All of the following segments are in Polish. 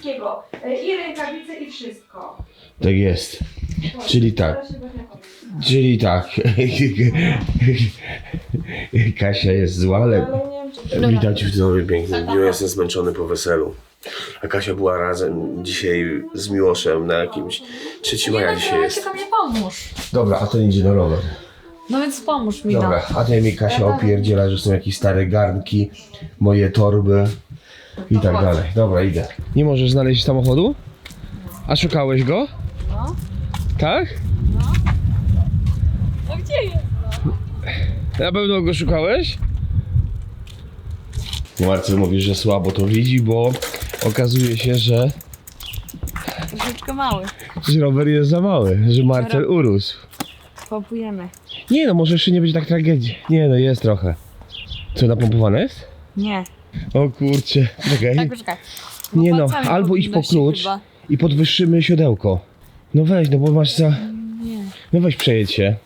wszystkiego. E, I rękawice i wszystko. Tak jest. Czyli tak. Czyli tak. Kasia jest zła, ale czy... widać w nowy piękny dniu. Jestem zmęczony po weselu. A Kasia była razem dzisiaj z Miłoszem na jakimś 3 maja dzisiaj jest. tylko mnie pomóż. Dobra, a ten idzie na rower. No więc pomóż mi, Dobra, a ty mi Kasia opierdziela, że są jakieś stare garnki, moje torby i tak dalej. Dobra, idę. Nie możesz znaleźć samochodu? A szukałeś go? No. Tak? No gdzie jest? Na pewno go szukałeś? Marcel mówi, że słabo to widzi, bo okazuje się, że, Troszeczkę mały. że rower jest za mały, że Marcel urósł. Pompujemy. Nie no, może jeszcze nie być tak tragedii. Nie no, jest trochę. Co, napompowane jest? Nie. O kurcie, czekaj. Tak, poczekaj. Nie no, palcami albo iść po powinno się klucz chyba. i podwyższymy siodełko. No weź, no bo masz za... Nie. No weź przejedź się.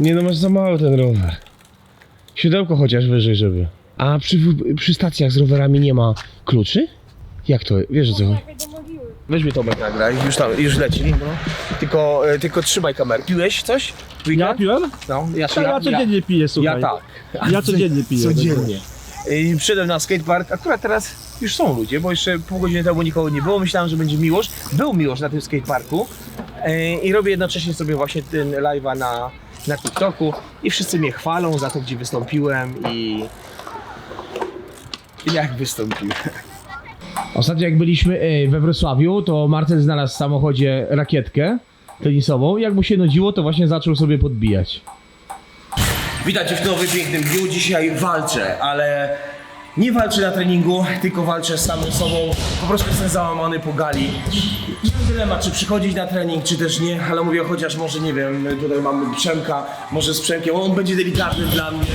Nie no, masz za mały ten rower. Siodełko chociaż wyżej, żeby. A przy, przy stacjach z rowerami nie ma kluczy? Jak to? Wiesz o co chodzi? Weź mi Tomek nagraj, już tam, już leci. No. Tylko, e, tylko trzymaj kamerę. Piłeś coś? Ja piłem? No, ja, Ja, ja codziennie piję, ja, słuchaj. tak. Ja codziennie piję. Codziennie. I przyszedłem na skatepark. Akurat teraz już są ludzie, bo jeszcze pół godziny temu nikogo nie było. Myślałem, że będzie Miłosz. Był Miłosz na tym skateparku. E, I robię jednocześnie sobie właśnie ten live'a na, na TikToku. I wszyscy mnie chwalą za to, gdzie wystąpiłem i... i jak wystąpiłem. Ostatnio jak byliśmy e, we Wrocławiu, to Marcel znalazł w samochodzie rakietkę tenisową. Jak mu się nudziło, to właśnie zaczął sobie podbijać. Witajcie w nowym pięknym dniu. Dzisiaj walczę, ale nie walczę na treningu, tylko walczę z samym sobą. Po prostu jestem załamany po gali. Mam dylemat, czy przychodzić na trening, czy też nie, ale mówię, chociaż może nie wiem, tutaj mamy Przemka, może z Przemkiem, on będzie delikatny dla mnie.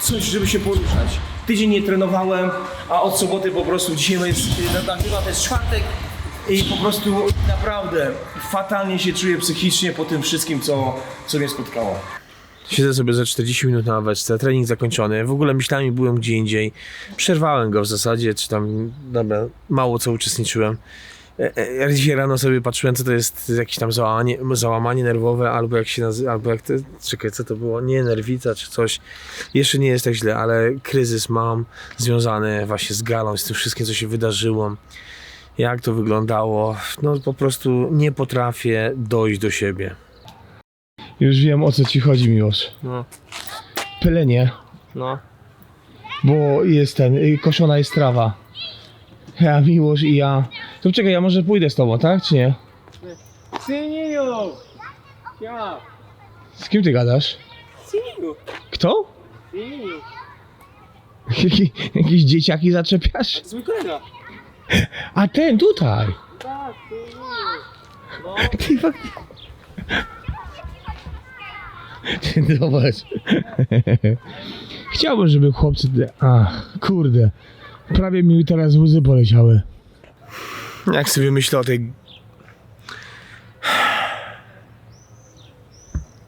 Coś, żeby się poruszać. Tydzień nie trenowałem, a od soboty po prostu dzisiaj jest, nagrywa to jest czwartek i po prostu naprawdę fatalnie się czuję psychicznie po tym wszystkim, co, co mnie spotkało. Siedzę sobie za 40 minut na ławeczce, trening zakończony. W ogóle myślami byłem gdzie indziej. Przerwałem go w zasadzie, czy tam, dobra, mało co uczestniczyłem. E, e, Ja dzisiaj rano sobie patrzyłem, co to jest jakieś tam załamanie, załamanie nerwowe, albo jak się nazywa, albo jak to, czekaj, co to było, nie nerwica czy coś. Jeszcze nie jest tak źle, ale kryzys mam związany właśnie z galą, z tym wszystkim, co się wydarzyło. Jak to wyglądało, no po prostu nie potrafię dojść do siebie. Już wiem o co ci chodzi, Miłosz. No. Pylenie, No. bo jest ten, y, koszona jest trawa. Ja, Miłosz i ja. To czekaj, ja może pójdę z tobą, tak? Czy nie? Syniu! Ja! Z kim ty gadasz? Syniu! Kto? Syniu! Jaki- Jakieś dzieciaki zaczepiasz? Zwój kolega! A ten tutaj! Tak! No. Ty fak... Ty Zobacz. Chciałbym, żeby chłopcy... Ach, kurde. Prawie mi teraz łzy poleciały. Jak sobie myślę o tej...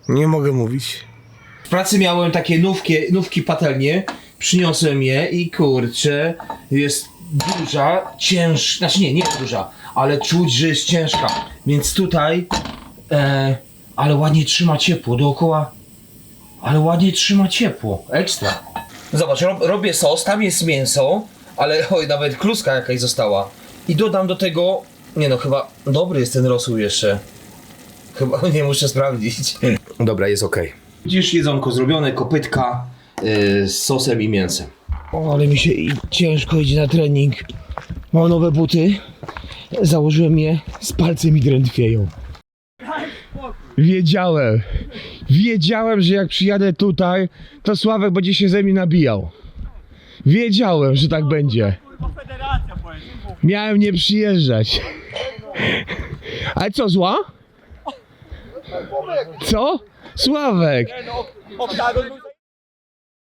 Nie mogę mówić. W pracy miałem takie nówki, nówki patelnie. Przyniosłem je i kurczę, jest duża, ciężka, znaczy nie, nie jest duża, ale czuć, że jest ciężka. Więc tutaj, e, ale ładnie trzyma ciepło dookoła, ale ładnie trzyma ciepło, ekstra. Zobacz, rob, robię sos, tam jest mięso, ale oj, nawet kluska jakaś została. I dodam do tego, nie no, chyba dobry jest ten rosół jeszcze. Chyba nie muszę sprawdzić. Dobra, jest ok. Widzisz, jedzonko zrobione, kopytka yy, z sosem i mięsem. O, ale mi się i- ciężko idzie na trening. Mam nowe buty. Założyłem je, z palcem mi drętwieją. Wiedziałem. Wiedziałem, że jak przyjadę tutaj, to Sławek będzie się ze mnie nabijał. Wiedziałem, że tak będzie. Miałem nie przyjeżdżać. Ale co, zła? Co? Sławek!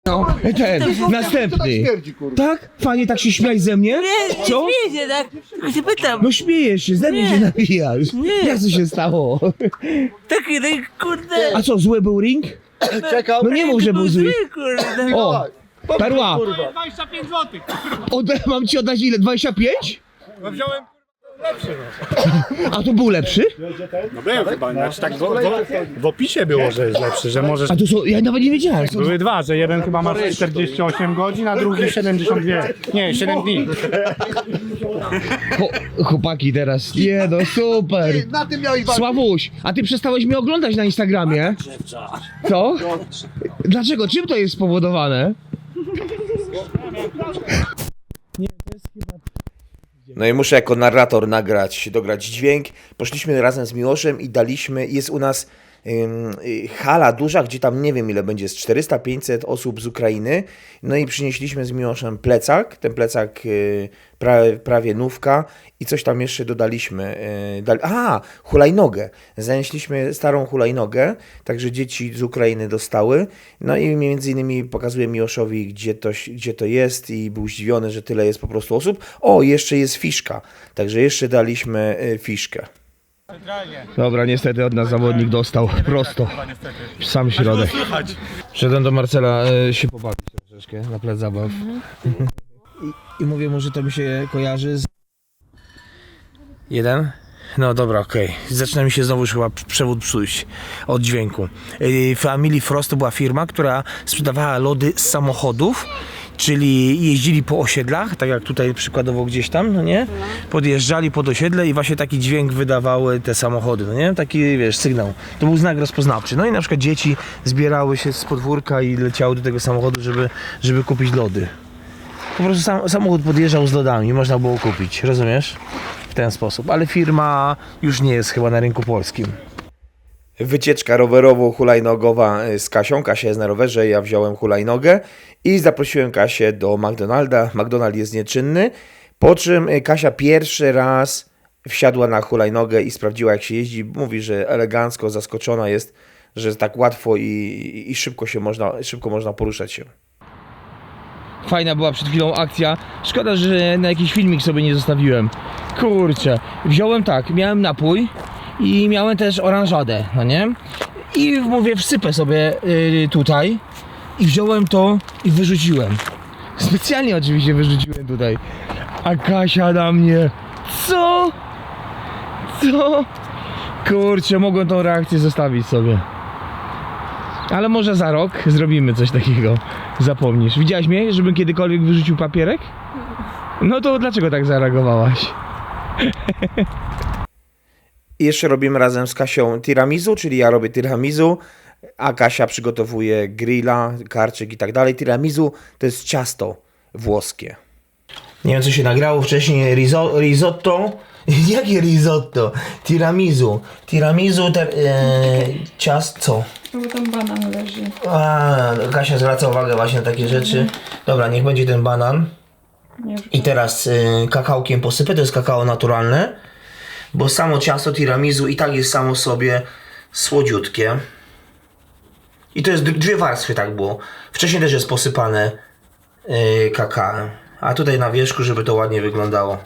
No, ten, następny. Tak? Fajnie tak się śmiać ze mnie? Co? Śmieję się, tak? Ja się pytam. No śmiejesz się, ze mnie Nie. się nabijasz. Nie. Jak to się stało? Taki ring, kurde. A co, zły był ring? Czekał. No nie mów, że był zły. kurde. O, Perła, 25 zł. ode, mam ci oddać ile? 25? No wziąłem A to był lepszy? No był chyba, znaczy tak w, w, w opisie było, że jest lepszy, że możesz... A to są, ja nawet nie wiedziałem. Są, Były dwa, że jeden chyba masz 48 godzin, a drugi 72. Nie, 7 dni. Cho- chłopaki teraz, nie no super. Na tym miałeś Sławuś, a ty przestałeś mnie oglądać na Instagramie? Co? Dlaczego? Czym to jest spowodowane? No i muszę jako narrator nagrać, dograć dźwięk. Poszliśmy razem z Miłoszem i daliśmy, jest u nas hala duża, gdzie tam nie wiem ile będzie, z 400-500 osób z Ukrainy. No i przynieśliśmy z Miłoszem plecak, ten plecak y, prawie, prawie nówka i coś tam jeszcze dodaliśmy. Y, a, hulajnogę. Zanieśliśmy starą hulajnogę, także dzieci z Ukrainy dostały. No i między innymi pokazuję Miłoszowi, gdzie to, gdzie to jest i był zdziwiony, że tyle jest po prostu osób. O, jeszcze jest fiszka, także jeszcze daliśmy y, fiszkę. Dobra, niestety od nas zawodnik dostał prosto. W sam środek. Szedłem do Marcela e, się pobawić troszeczkę na plac zabaw. I, I mówię mu, że to mi się kojarzy z... Jeden? No dobra, okej. Zaczyna mi się znowu już chyba przewód psuć od dźwięku. Yy, Family Frost to była firma, która sprzedawała lody z samochodów, czyli jeździli po osiedlach, tak jak tutaj przykładowo gdzieś tam, no nie? Podjeżdżali pod osiedle i właśnie taki dźwięk wydawały te samochody, no nie? Taki, wiesz, sygnał. To był znak rozpoznawczy. No i na przykład dzieci zbierały się z podwórka i leciały do tego samochodu, żeby, żeby kupić lody. Po prostu sam, samochód podjeżdżał z lodami, można było kupić, rozumiesz? W ten sposób, ale firma już nie jest chyba na rynku polskim. Wycieczka rowerowo-hulajnogowa y, z Kasią. Kasia jest na rowerze, ja wziąłem hulajnogę i zaprosiłem Kasię do McDonalda. McDonald jest nieczynny, po czym y, Kasia pierwszy raz wsiadła na hulajnogę i sprawdziła jak się jeździ. Mówi, że elegancko, zaskoczona jest, że tak łatwo i, i, szybko się można, szybko można poruszać się. Fajna była przed chwilą akcja. Szkoda, że na jakiś filmik sobie nie zostawiłem. Kurczę, wziąłem tak, miałem napój i miałem też oranżadę, no nie? I mówię, wsypę sobie y, tutaj i wziąłem to i wyrzuciłem. Specjalnie oczywiście wyrzuciłem tutaj. A Kasia na mnie, co? Co? Kurczę, mogłem tą reakcję zostawić sobie. Ale może za rok zrobimy coś takiego. Zapomnisz. Widziałaś mnie, żebym kiedykolwiek wyrzucił papierek? No to dlaczego tak zareagowałaś? I jeszcze robimy razem z Kasią tiramisu, czyli ja robię tiramisu, a Kasia przygotowuje grilla, karczyk i tak dalej. Tiramisu to jest ciasto włoskie. Nie wiem co się nagrało wcześniej, riso, risotto. Jakie risotto? Tiramisu. Tiramisu, te, e, ciasto. Bo tam banan leży. A, Kasia zwraca uwagę właśnie na takie rzeczy. Dobra, niech będzie ten banan. Nie, I teraz y, kakałkiem posypę, to jest kakao naturalne, bo samo ciasto tiramisu i tak jest samo sobie słodziutkie. I to jest dwie warstwy tak było. Wcześniej też jest posypane y, kakałem, a tutaj na wierzchu, żeby to ładnie wyglądało.